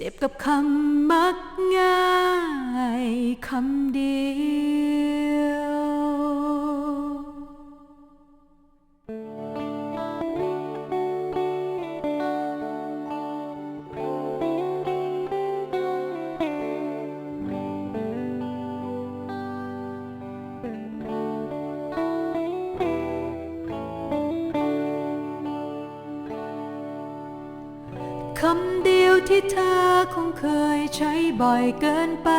เจ็บกับคำมักง่ายคำเดียว คำเดียวที่เธอคงเคยใช้บ่อยเกินไป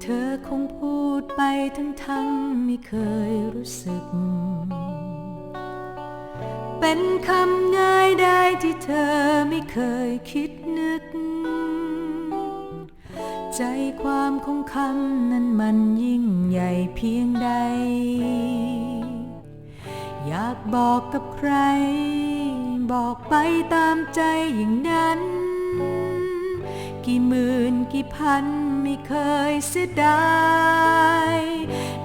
เธอคงพูดไปทั้งทั้งไม่เคยรู้สึก เป็นคำง่ายได้ที่เธอไม่เคยคิดนึก ใจความของคำนั้นมันยิ่งใหญ่เพียงใด อยากบอกกับใคร บอกไปตามใจอย่างนั้น กี่หมื่นกี่พันไม่เคยเสียดาย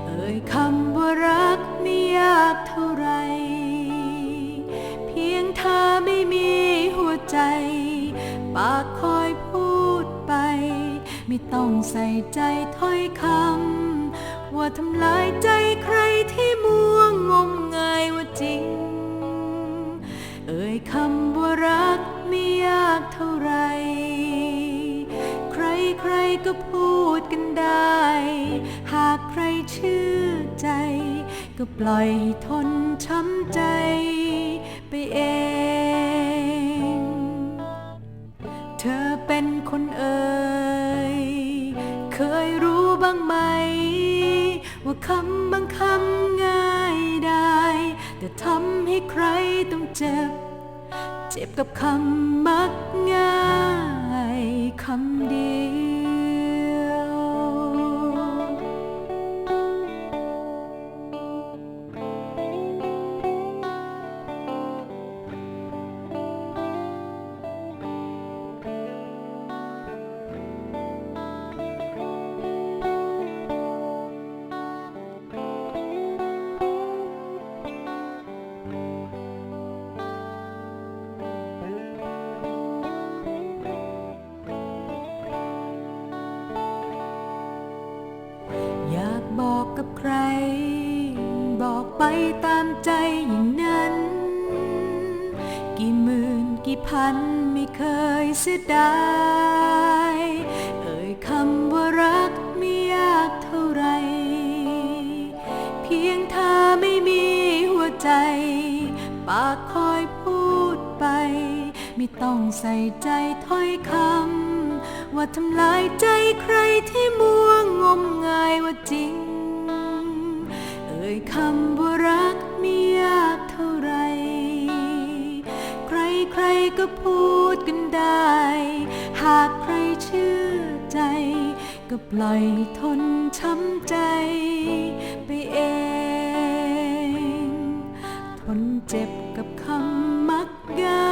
เอ่ยคำว่ารักไม่ยากเท่าไร เพียงเธอไม่มีหัวใจ ปากคอยพูดไป ไม่ต้องใส่ใจถ้อยคำว่าทำลายใจใคร ว่ารักไม่ยากเท่าไรใครใครๆก็พูดกันได้ หากใครเชื่อใจ ก็ปล่อยให้ทนช้ำใจไปเอง เธอเป็นคนเอ่ย เคยรู้บ้างไหม ว่าคำบางคำง่ายได้ แต่ทำให้ใครต้องเจ็บ เจ็บกับคำมักง่ายคำเดียว บใครบอกไปตามใจอย่างนั้น กี่หมื่นกี่พันไม่เคยเสียดายเอ่ยคำว่ารักไม่ยากเท่าไร เพียงเธอไม่มีหัวใจ ปากคอยพูดไป ไม่ต้องใส่ใจถ้อยคำว่าทำลายใจใครที่มัวง ก็พูดกันได้ หากใครเชื่อใจ ก็ปล่อยทนช้ำใจไปเอง ทนเจ็บกับคำมักง่าย